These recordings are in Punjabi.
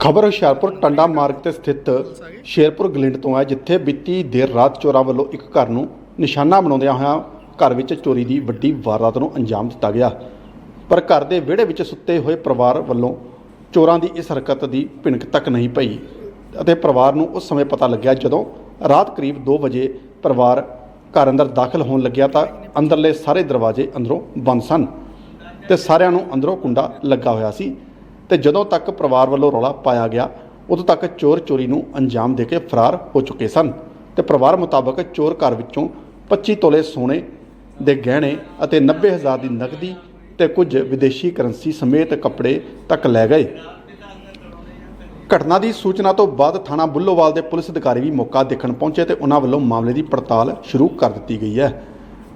ਖਬਰ ਹੁਸ਼ਿਆਰਪੁਰ ਟੰਡਾ ਮਾਰਗ ਤੇ ਸਥਿਤ ਸ਼ੇਰਪੁਰ ਗਲਿੰਡ ਤੋਂ ਹੈ, ਜਿੱਥੇ ਬੀਤੀ ਦੇਰ ਰਾਤ ਚੋਰਾਂ ਵੱਲੋਂ ਇੱਕ ਘਰ ਨੂੰ ਨਿਸ਼ਾਨਾ ਬਣਾਉਂਦਿਆਂ ਹੋਇਆਂ ਘਰ ਵਿੱਚ ਚੋਰੀ ਦੀ ਵੱਡੀ ਵਾਰਦਾਤ ਨੂੰ ਅੰਜਾਮ ਦਿੱਤਾ ਗਿਆ। ਪਰ ਘਰ ਦੇ ਵਿਹੜੇ ਵਿੱਚ ਸੁੱਤੇ ਹੋਏ ਪਰਿਵਾਰ ਵੱਲੋਂ ਚੋਰਾਂ ਦੀ ਇਸ ਹਰਕਤ ਦੀ ਭਿਣਕ ਤੱਕ ਨਹੀਂ ਪਈ ਅਤੇ ਪਰਿਵਾਰ ਨੂੰ ਉਸ ਸਮੇਂ ਪਤਾ ਲੱਗਿਆ ਜਦੋਂ ਰਾਤ ਕਰੀਬ 2 ਵਜੇ ਪਰਿਵਾਰ ਘਰ ਅੰਦਰ ਦਾਖਲ ਹੋਣ ਲੱਗਿਆ ਤਾਂ ਅੰਦਰਲੇ ਸਾਰੇ ਦਰਵਾਜ਼ੇ ਅੰਦਰੋਂ ਬੰਦ ਸਨ ਤੇ ਸਾਰਿਆਂ ਨੂੰ ਅੰਦਰੋਂ ਕੁੰਡਾ ਲੱਗਾ ਹੋਇਆ ਸੀ। ਤੇ ਜਦੋਂ ਤੱਕ ਪਰਿਵਾਰ ਵੱਲੋਂ ਰੌਲਾ ਪਾਇਆ ਗਿਆ, ਉਦੋਂ ਤੱਕ ਚੋਰ ਚੋਰੀ ਨੂੰ ਅੰਜਾਮ ਦੇ ਕੇ ਫਰਾਰ ਹੋ ਚੁੱਕੇ ਸਨ ਤੇ ਪਰਿਵਾਰ ਮੁਤਾਬਕ ਚੋਰ ਘਰ ਵਿੱਚੋਂ 25 ਤੋਲੇ ਸੋਨੇ ਦੇ ਗਹਿਣੇ ਅਤੇ 90000 ਦੀ ਨਕਦੀ ਤੇ ਕੁਝ ਵਿਦੇਸ਼ੀ ਕਰੰਸੀ ਸਮੇਤ ਕੱਪੜੇ ਤੱਕ ਲੈ ਗਏ। ਘਟਨਾ ਦੀ ਸੂਚਨਾ ਤੋਂ ਬਾਅਦ ਥਾਣਾ ਬੁੱਲੋਵਾਲ ਦੇ ਪੁਲਿਸ ਅਧਿਕਾਰੀ ਵੀ ਮੌਕਾ ਦੇਖਣ ਪਹੁੰਚੇ ਤੇ ਉਹਨਾਂ ਵੱਲੋਂ ਮਾਮਲੇ ਦੀ ਪੜਤਾਲ ਸ਼ੁਰੂ ਕਰ ਦਿੱਤੀ ਗਈ ਹੈ।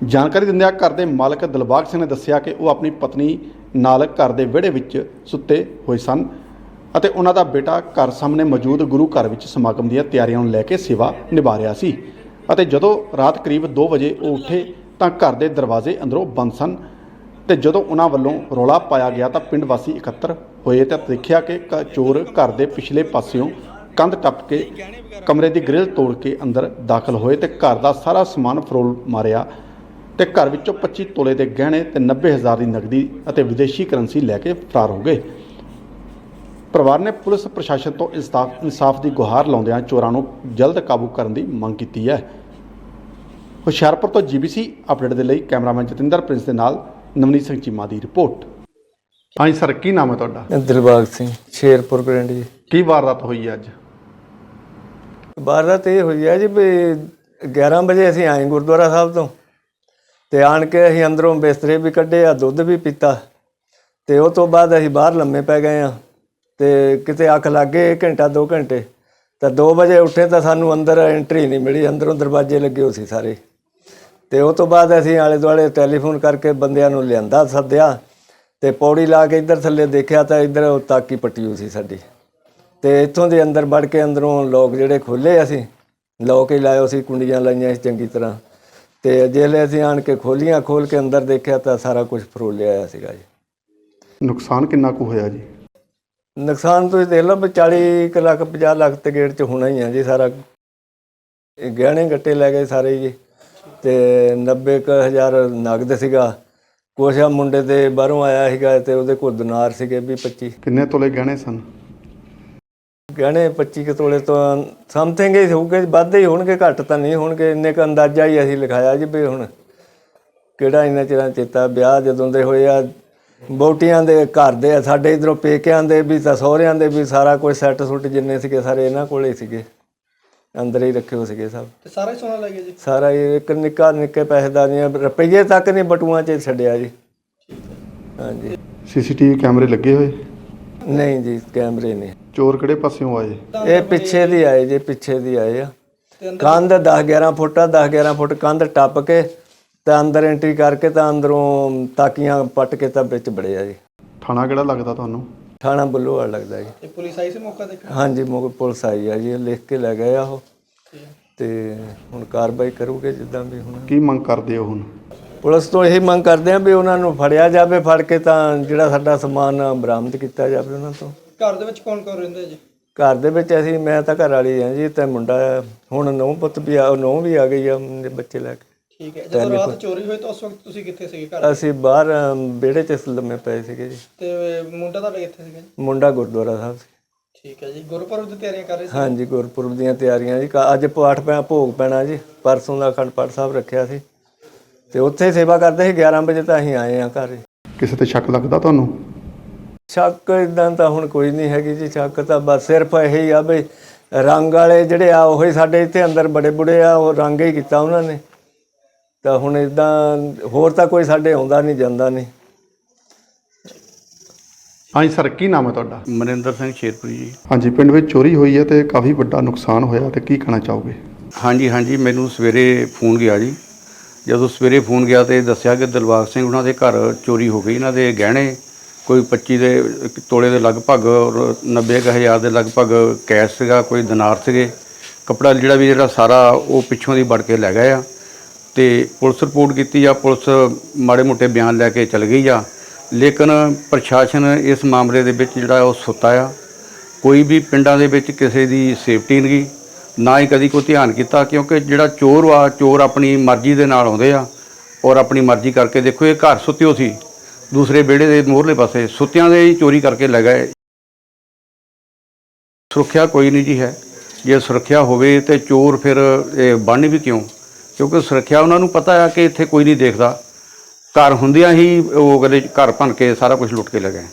ਜਾਣਕਾਰੀ ਦਿੰਦਿਆਂ ਘਰ ਦੇ ਮਾਲਕ ਦਿਲਬਾਗ ਸਿੰਘ ਨੇ ਦੱਸਿਆ ਕਿ ਉਹ ਆਪਣੀ ਪਤਨੀ ਨਾਲ ਘਰ ਦੇ ਵਿਹੜੇ ਵਿੱਚ ਸੁੱਤੇ ਹੋਏ ਸਨ ਅਤੇ ਉਹਨਾਂ ਦਾ ਬੇਟਾ ਘਰ ਸਾਹਮਣੇ ਮੌਜੂਦ ਗੁਰੂ ਘਰ ਵਿੱਚ ਸਮਾਗਮ ਦੀਆਂ ਤਿਆਰੀਆਂ ਨੂੰ ਲੈ ਕੇ ਸੇਵਾ ਨਿਭਾ ਰਿਹਾ ਸੀ ਅਤੇ ਜਦੋਂ ਰਾਤ ਕਰੀਬ 2 ਵਜੇ ਉਹ ਉੱਠੇ ਤਾਂ ਘਰ ਦੇ ਦਰਵਾਜ਼ੇ ਅੰਦਰੋਂ ਬੰਦ ਸਨ ਤੇ ਜਦੋਂ ਉਹਨਾਂ ਵੱਲੋਂ ਰੌਲਾ ਪਾਇਆ ਗਿਆ ਤਾਂ ਪਿੰਡ ਵਾਸੀ ਇਕੱਤਰ ਹੋਏ ਤੇ ਦੇਖਿਆ ਕਿ ਕ- ਚੋਰ ਘਰ ਦੇ ਪਿਛਲੇ ਪਾਸਿਓਂ ਕੰਧ ਟੱਪ ਕੇ ਕਮਰੇ ਦੀ ਗ੍ਰਿਲ ਤੋੜ ਕੇ ਅੰਦਰ ਦਾਖਲ ਹੋਏ ਤੇ ਘਰ ਦਾ ਸਾਰਾ ਸਮਾਨ ਫਰੋਲ ਮਾਰਿਆ ਤੇ ਘਰ ਵਿੱਚੋਂ 25 ਤੋਲੇ ਦੇ ਗਹਿਣੇ ਤੇ 90000 ਦੀ ਨਕਦੀ ਅਤੇ ਵਿਦੇਸ਼ੀ ਕਰੰਸੀ ਲੈ ਕੇ ਫਰਾਰ ਹੋ ਗਏ। ਪਰਿਵਾਰ ਨੇ ਪੁਲਿਸ ਪ੍ਰਸ਼ਾਸਨ ਤੋਂ ਇਨਸਾਫ ਇਨਸਾਫ ਦੀ ਗੁਹਾਰ ਲਾਉਂਦਿਆਂ ਚੋਰਾਂ ਨੂੰ ਜਲਦ ਕਾਬੂ ਕਰਨ ਦੀ ਮੰਗ ਕੀਤੀ ਹੈ। ਹੁਸ਼ਿਆਰਪੁਰ ਤੋਂ ਜੀਬੀਸੀ ਅਪਡੇਟ ਦੇ ਲਈ ਕੈਮਰਾਮੈਨ ਜਤਿੰਦਰ ਪ੍ਰਿੰਸ ਦੇ ਨਾਲ ਨਵਨੀਤ ਸਿੰਘ ਚੀਮਾ ਦੀ ਰਿਪੋਰਟ। ਹਾਂਜੀ ਸਰ ਕੀ ਨਾਮ ਹੈ ਤੁਹਾਡਾ? ਦਿਲਬਾਗ ਸਿੰਘ ਸ਼ੇਰਪੁਰ ਪਿੰਡ ਜੀ। ਕੀ ਵਾਰਦਾਤ ਹੋਈ ਹੈ ਅੱਜ? ਵਾਰਦਾਤ ਇਹ ਹੋਈ ਹੈ ਜੀ ਵੀ 11 ਵਜੇ ਅਸੀਂ ਆਏ ਗੁਰਦੁਆਰਾ ਸਾਹਿਬ ਤੋਂ। ਤੇ ਆਣ ਕੇ ਅਸੀਂ ਅੰਦਰੋਂ ਬਿਸਤਰੇ ਵੀ ਕੱਢੇ, ਆ ਦੁੱਧ ਵੀ ਪੀਤਾ। ਤੇ ਉਹ ਤੋਂ ਬਾਅਦ ਅਸੀਂ ਬਾਹਰ ਲੰਮੇ ਪੈ ਗਏ ਆ। ਤੇ ਕਿਤੇ ਅੱਖ ਲੱਗ ਗਏ ਘੰਟਾ 2 ਘੰਟੇ। ਤਾਂ 2 ਵਜੇ ਉੱਠੇ ਤਾਂ ਸਾਨੂੰ ਅੰਦਰ ਐਂਟਰੀ ਨਹੀਂ ਮਿਲੀ, ਅੰਦਰੋਂ ਦਰਵਾਜ਼ੇ ਲੱਗੇ ਹੋ ਸੀ ਸਾਰੇ। ਤੇ ਉਹ ਤੋਂ ਬਾਅਦ ਅਸੀਂ ਆਲੇ ਦੁਆਲੇ ਟੈਲੀਫੋਨ ਕਰਕੇ ਬੰਦਿਆਂ ਨੂੰ ਲਿਆਂਦਾ, ਸੱਦਿਆ। ਤੇ ਪੌੜੀ ਲਾ ਕੇ ਇੱਧਰ ਥੱਲੇ ਦੇਖਿਆ ਤਾਂ ਇੱਧਰ ਤਾਕੀ ਪੱਟੀ ਹੋਈ ਸੀ ਸਾਡੀ। ਤੇ ਇੱਥੋਂ ਦੇ ਅੰਦਰ ਵੜ ਕੇ ਅੰਦਰੋਂ ਲੋਕ ਜਿਹੜੇ ਖੋਲੇ ਅਸੀਂ ਲੋਕ ਹੀ ਲਾਇਓ ਸੀ, ਕੁੰਡੀਆਂ ਲਾਈਆਂ ਸੀ ਚੰਗੀ ਤਰ੍ਹਾਂ। ਤੇ ਜਿਹੜੇ ਅਸੀਂ ਆਣ ਕੇ ਖੋਲੀਆਂ ਖੋਲ ਕੇ ਅੰਦਰ ਦੇਖਿਆ ਤਾਂ ਸਾਰਾ ਕੁਝ ਫਰੋਲਿਆ ਹੋਇਆ ਸੀਗਾ ਜੀ। ਨੁਕਸਾਨ ਕਿੰਨਾ ਕੁ ਹੋਇਆ ਜੀ? ਨੁਕਸਾਨ ਤੁਸੀਂ ਦੇਖ ਲਓ ਵੀ 40 ਕੁ ਲੱਖ 50 ਲੱਖ ਤੇ ਗੇੜ ਚ ਹੋਣਾ ਹੀ ਆ ਜੀ ਸਾਰਾ। ਇਹ ਗਹਿਣੇ ਗੱਟੇ ਲੈ ਗਏ ਸਾਰੇ ਜੀ ਤੇ 90 ਕੁ ਹਜ਼ਾਰ ਨਗਦ ਸੀਗਾ। ਕੁਛ ਆ ਮੁੰਡੇ ਦੇ ਬਾਹਰੋਂ ਆਇਆ ਸੀਗਾ ਤੇ ਉਹਦੇ ਕੋਲ ਦਿਨਾਰ ਸੀਗੇ ਵੀ 25 ਕਿੰਨੇ ਤੋਲੇ ਗਹਿਣੇ ਸਨ? ਗਹਿਣੇ 25 ਕੁ ਤੋਲੇ ਤੋਂ ਸਮਥਿੰਗ ਹੀ ਹੋਊਗੇ ਵੱਧ ਹੀ ਹੋਣਗੇ ਘੱਟ ਤਾਂ ਨਹੀਂ ਹੋਣਗੇ ਇੰਨੇ ਕ ਅੰਦਾਜ਼ਾ ਹੀ ਅਸੀਂ ਲਿਖਾਇਆ ਜੀ ਵੀ ਹੁਣ ਕਿਹੜਾ ਇੰਨਾ ਚਿਰਾਂ ਚੇਤਾ ਵਿਆਹ ਜਦੋਂ ਦੇ ਹੋਏ ਆ ਬੋਟੀਆਂ ਦੇ ਘਰ ਦੇ ਆ, ਸਾਡੇ ਇਧਰੋਂ ਪੇਕਿਆਂ ਦੇ ਵੀ ਤਾਂ ਸਹੁਰਿਆਂ ਦੇ ਵੀ ਸਾਰਾ ਕੁਝ ਸੈੱਟ ਸੁੱਟ ਜਿੰਨੇ ਸੀਗੇ ਸਾਰੇ ਇਹਨਾਂ ਕੋਲੇ ਹੀ ਸੀਗੇ ਅੰਦਰ ਹੀ ਰੱਖੇ ਹੋ ਸੀਗੇ ਸਭ। ਤੇ ਸਾਰਾ ਹੀ ਸੋਨਾ ਲੈ ਜੀ? ਸਾਰਾ ਇਹ ਇੱਕ ਨਿੱਕਾ ਨਿੱਕੇ ਪੈਸੇਦਾਰੀਆਂ ਰੁਪਈਏ ਤੱਕ ਨਹੀਂ ਬਟੂਆਂ 'ਚ ਛੱਡਿਆ ਜੀ। ਹਾਂਜੀ। ਸੀਸੀਟੀਵੀ ਕੈਮਰੇ ਲੱਗੇ ਹੋਏ? ਨਹੀਂ ਜੀ ਕੈਮਰੇ ਨਹੀਂ। ਚੋਰ ਕਿਹੜੇ ਪਾਸਿਓਂ ਆਏ? ਇਹ ਪਿੱਛੇ ਦੀ ਆਏ ਜੀ ਪਿੱਛੇ ਦੀ ਆਏ ਆ। ਕੰਧ 10 11 ਫੁੱਟ ਆ 10 11 ਫੁੱਟ ਕੰਧ ਟੱਪ ਕੇ ਤਾਂ ਅੰਦਰ ਐਂਟਰੀ ਕਰਕੇ ਤਾਂ ਅੰਦਰੋਂ ਤਾਕੀਆਂ ਪੱਟ ਕੇ ਤਾਂ ਵਿੱਚ ਬੜੇ ਆ ਜੀ। ਥਾਣਾ ਕਿਹੜਾ ਲੱਗਦਾ ਤੁਹਾਨੂੰ? ਥਾਣਾ ਬੁੱਲੋਵਾਲ ਲੱਗਦਾ ਜੀ। ਤੇ ਪੁਲਿਸ ਆਈ ਸੀ ਮੌਕਾ ਦੇਖਣ? ਹਾਂਜੀ ਮੋਗ ਪੁਲਿਸ ਆਈ ਆ ਜੀ ਇਹ ਲਿਖ ਕੇ ਲੈ ਗਏ ਆ ਉਹ। ਤੇ ਹੁਣ ਕਾਰਵਾਈ ਕਰੂਗੇ ਜਿੱਦਾਂ ਵੀ ਹੁਣ। ਕੀ ਮੰਗ ਕਰਦੇ ਹੋ ਹੁਣ? ਪੁਲਿਸ ਤੋਂ ਇਹੀ ਮੰਗ ਕਰਦੇ ਆ ਵੀ ਉਹਨਾਂ ਨੂੰ ਫੜਿਆ ਜਾਵੇ ਫੜ ਕੇ ਤਾਂ ਜਿਹੜਾ ਸਾਡਾ ਸਮਾਨ ਬਰਾਮਦ ਕੀਤਾ ਜਾਵੇ ਉਹਨਾਂ ਤੋਂ। ਘਰ ਦੇ ਵਿੱਚ ਕੌਣ ਕੌਣ ਰਹਿੰਦੇ ਜੀ? ਘਰ ਦੇ ਵਿੱਚ ਅਸੀਂ ਮੈਂ ਤਾਂ ਘਰ ਵਾਲੀ ਆ ਜੀ ਤੇ ਮੁੰਡਾ ਆ। ਹੁਣ ਨੌ ਪੁੱਤ ਵੀ ਆ ਨੌ ਵੀ ਆ ਗਈ ਆ ਮੁੰਡੇ ਬੱਚੇ ਲੈ ਕੇ। ਠੀਕ ਹੈ ਜਦੋਂ ਰਾਤ ਚੋਰੀ ਹੋਈ ਤਾਂ ਉਸ ਵਕਤ ਤੁਸੀਂ ਕਿੱਥੇ ਸੀਗੇ ਘਰ ਅਸੀਂ ਬਾਹਰ ਅਮ, ਵਿਹੜੇ 'ਚ ਲੰਮੇ ਪਏ ਸੀਗੇ ਜੀ। ਤੇ ਮੁੰਡਾ ਤੁਹਾਡਾ ਕਿੱਥੇ ਸੀਗਾ ਜੀ? ਮੁੰਡਾ ਗੁਰਦੁਆਰਾ ਸਾਹਿਬ ਸੀ। ਠੀਕ ਹੈ ਜੀ ਗੁਰਪੁਰਬ ਦੀ ਤਿਆਰੀਆਂ ਕਰ ਰਹੇ ਸੀ? ਹਾਂਜੀ ਗੁਰਪੁਰਬ ਦੀਆਂ ਤਿਆਰੀਆਂ ਜੀ ਕ- ਅੱਜ ਪਾਠ ਪੈ ਭੋਗ ਪੈਣਾ ਜੀ ਪਰਸੋਂ ਦਾ ਅਖੰਡ ਪਾਠ ਸਾਹਿਬ ਰੱਖਿਆ ਸੀ। ਤੇ ਉੱਥੇ ਸੇਵਾ ਕਰਦੇ ਸੀ 11 ਵਜੇ ਤਾਂ ਅਸੀਂ ਆਏ ਆ ਘਰ। ਕਿਸੇ ਤੇ ਸ਼ੱਕ ਲੱਗਦਾ ਤੁਹਾਨੂੰ? ਸ਼ੱਕ ਇਦਾਂ ਤਾਂ ਹੁਣ ਕੋਈ ਨਹੀਂ ਹੈਗੀ ਜੀ ਸ਼ੱਕ ਤਾਂ ਬਸ ਸਿਰਫ ਇਹੀ ਆ ਵੀ ਰੰਗ ਵਾਲੇ ਜਿਹੜੇ ਆ ਉਹੀ ਸਾਡੇ ਇੱਥੇ ਅੰਦਰ ਬੜੇ ਬੁੜੇ ਆ ਉਹ ਰੰਗ ਹੀ ਕੀਤਾ ਉਹਨਾਂ ਨੇ। ਤਾਂ ਹੁਣ ਇਦਾਂ ਹੋਰ ਤਾਂ ਕੋਈ ਸਾਡੇ ਆਉਂਦਾ ਨਹੀਂ ਜਾਂਦਾ ਨਹੀਂ। ਹਾਂਜੀ ਸਰ ਕੀ ਨਾਮ ਹੈ ਤੁਹਾਡਾ? ਮਨਿੰਦਰ ਸਿੰਘ ਸ਼ੇਰਪੁਰੀ ਜੀ। ਹਾਂਜੀ ਪਿੰਡ ਵਿੱਚ ਚੋਰੀ ਹੋਈ ਹੈ ਤੇ ਕਾਫੀ ਵੱਡਾ ਨੁਕਸਾਨ ਹੋਇਆ ਤੇ ਕੀ ਕਹਿਣਾ ਚਾਹੋਗੇ? ਹਾਂਜੀ ਹਾਂਜੀ ਮੈਨੂੰ ਸਵੇਰੇ ਫੋਨ ਗਿਆ ਜੀ। ਜਦੋਂ ਸਵੇਰੇ ਫੋਨ ਗਿਆ ਤੇ ਦੱਸਿਆ ਕਿ ਦਿਲਬਾਗ ਸਿੰਘ ਉਹਨਾਂ ਦੇ ਘਰ ਚੋਰੀ ਹੋ ਗਈ ਇਹਨਾਂ ਦੇ ਗਹਿਣੇ ਕੋਈ 25 ਦੇ ਤੋਲੇ ਦੇ ਲਗਭਗ ਔਰ 90 ਕੁ ਹਜ਼ਾਰ ਦੇ ਲਗਭਗ ਕੈਸ਼ ਸੀਗਾ, ਕੋਈ ਦਿਨਾਰ ਸੀਗੇ। ਕਪੜਾ ਜਿਹੜਾ ਵੀ ਜਿਹੜਾ ਸਾਰਾ ਉਹ ਪਿੱਛੋਂ ਦੀ ਵੜ ਕੇ ਲੈ ਗਏ ਆ ਤੇ ਪੁਲਿਸ ਰਿਪੋਰਟ ਕੀਤੀ ਆ, ਪੁਲਿਸ ਮਾੜੇ ਮੋਟੇ ਬਿਆਨ ਲੈ ਕੇ ਚਲ ਗਈ ਆ। ਲੇਕਿਨ ਪ੍ਰਸ਼ਾਸਨ ਇਸ ਮਾਮਲੇ ਦੇ ਵਿੱਚ ਜਿਹੜਾ ਉਹ ਸੁੱਤਾ ਆ। ਕੋਈ ਵੀ ਪਿੰਡਾਂ ਦੇ ਵਿੱਚ ਕਿਸੇ ਦੀ ਸੇਫਟੀ ਨਹੀਂ ਨਾ ਹੀ ਕਦੀ ਕੋਈ ਧਿਆਨ ਕੀਤਾ, ਕਿਉਂਕਿ ਜਿਹੜਾ ਚੋਰ ਵਾ ਚੋਰ ਆਪਣੀ ਮਰਜ਼ੀ ਦੇ ਨਾਲ ਆਉਂਦੇ ਆ। ਔਰ ਆਪਣੀ ਮਰਜ਼ੀ ਕਰਕੇ ਦੇਖੋ, ਇਹ ਘਰ ਸੁੱਤਿਓ ਸੀ। ਦੂਸਰੇ ਵਿਹੜੇ ਦੇ ਮੋਹਰਲੇ ਪਾਸੇ ਸੁੱਤਿਆਂ ਦੇ ਹੀ ਚੋਰੀ ਕਰਕੇ ਲੈ ਗਏ। ਸੁਰੱਖਿਆ ਕੋਈ ਨਹੀਂ ਜੀ ਹੈ। ਜੇ ਸੁਰੱਖਿਆ ਹੋਵੇ ਤੇ ਚੋਰ ਫਿਰ ਬਣ ਵੀ ਕਿਉਂ? ਕਿਉਂਕਿ ਸੁਰੱਖਿਆ ਉਹਨਾਂ ਨੂੰ ਪਤਾ ਹੈ ਕਿ ਇੱਥੇ ਕੋਈ ਨਹੀਂ ਦੇਖਦਾ। ਘਰ ਹੁੰਦਿਆਂ ਹੀ ਉਹ ਕਦੇ ਘਰ ਭੰਨ ਕੇ ਸਾਰਾ ਕੁਝ ਲੁੱਟ ਕੇ ਲੈ ਗਏ।